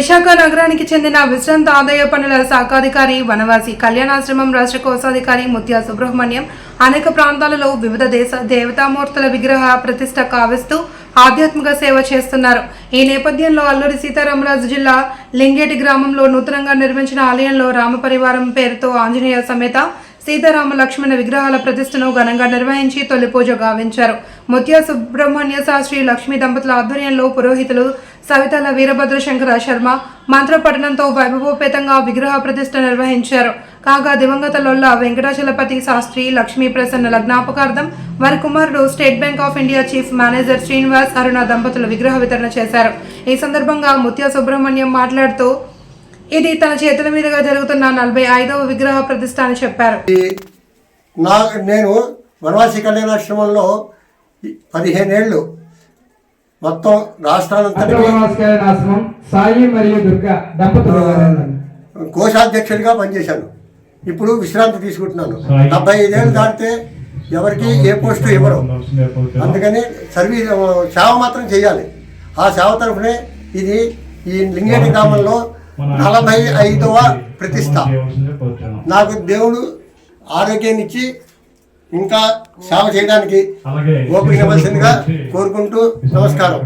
విశాఖ నగరానికి చెందిన విశ్రాంత ఆదాయ పనుల శాఖాధికారి వనవాసి కళ్యాణాశ్రమం రాష్ట్ర కోశాధికారి ముత్యా సుబ్రహ్మణ్యం అనేక ప్రాంతాలలో వివిధ దేశ దేవతామూర్తుల విగ్రహ ప్రతిష్ట కావిస్తూ ఆధ్యాత్మిక సేవ చేస్తున్నారు. ఈ నేపథ్యంలో అల్లూరి సీతారామరాజు జిల్లా లింగేటి గ్రామంలో నూతనంగా నిర్మించిన ఆలయంలో రామపరివారం పేరుతో ఆంజనేయ సమేత సీతారామ లక్ష్మణ విగ్రహాల ప్రతిష్టను ఘనంగా నిర్వహించి తొలి పూజ గావించారు. ముత్య సుబ్రహ్మణ్య శాస్త్రి లక్ష్మీ దంపతుల ఆధ్వర్యంలో పురోహితులు సవితల వీరభద్ర శంకర శర్మ మంత్రపఠనంతో వైభవోపేతంగా విగ్రహ ప్రతిష్ఠ నిర్వహించారు. కాగా దివంగత లొల్ల వెంకటాచలపతి శాస్త్రి లక్ష్మీ ప్రసన్నల జ్ఞాపకార్థం వారి కుమారుడు State Bank of India chief manager Srinivas Aruna దంపతులు విగ్రహ వితరణ చేశారు. ఈ సందర్భంగా ముత్య సుబ్రహ్మణ్యం మాట్లాడుతూ ఇది తన చేతుల మీదుగా జరుగుతున్న నలభై ఐదవ విగ్రహ ప్రతిష్ట అని చెప్పారు. నా నేను వనవాసి కళ్యాణాశ్రమంలో పదిహేనేళ్ళు మొత్తం రాష్ట్రానంతటికి ఆశ్రమం సాయి మరియు దుర్గా దంపతులు వారేనండి. కోశాధ్యక్షుడిగా పనిచేశాను. ఇప్పుడు విశ్రాంతి తీసుకుంటున్నాను. డెబ్బై ఐదేళ్ళు దాటితే ఎవరికి ఏ పోస్టు ఇవ్వరు. అందుకని సర్వీస్ సేవ మాత్రం చేయాలి. ఆ సేవ తరఫునే ఇది ఈ లింగేటి గ్రామంలో నలభై ఐదవ ప్రతిష్ట. నాకు దేవుడు ఆరోగ్యాన్ని ఇచ్చి ఇంకా సేవ చేయడానికి ఓపిక కోరుకుంటూ నమస్కారం.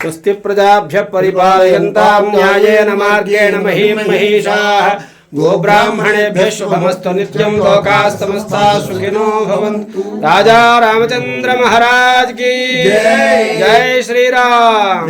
స్వస్తి ప్రజాభ్య పరిపాలయంతాం న్యాయేన మార్గేణ మహీం మహిషాః. గోబ్రాహ్మణేభ్య శుభమస్తు నిత్యం లోకా సమస్తా సుఖినో భవంతు. రాజా రామచంద్ర మహారాజ్కి జై శ్రీరామ్.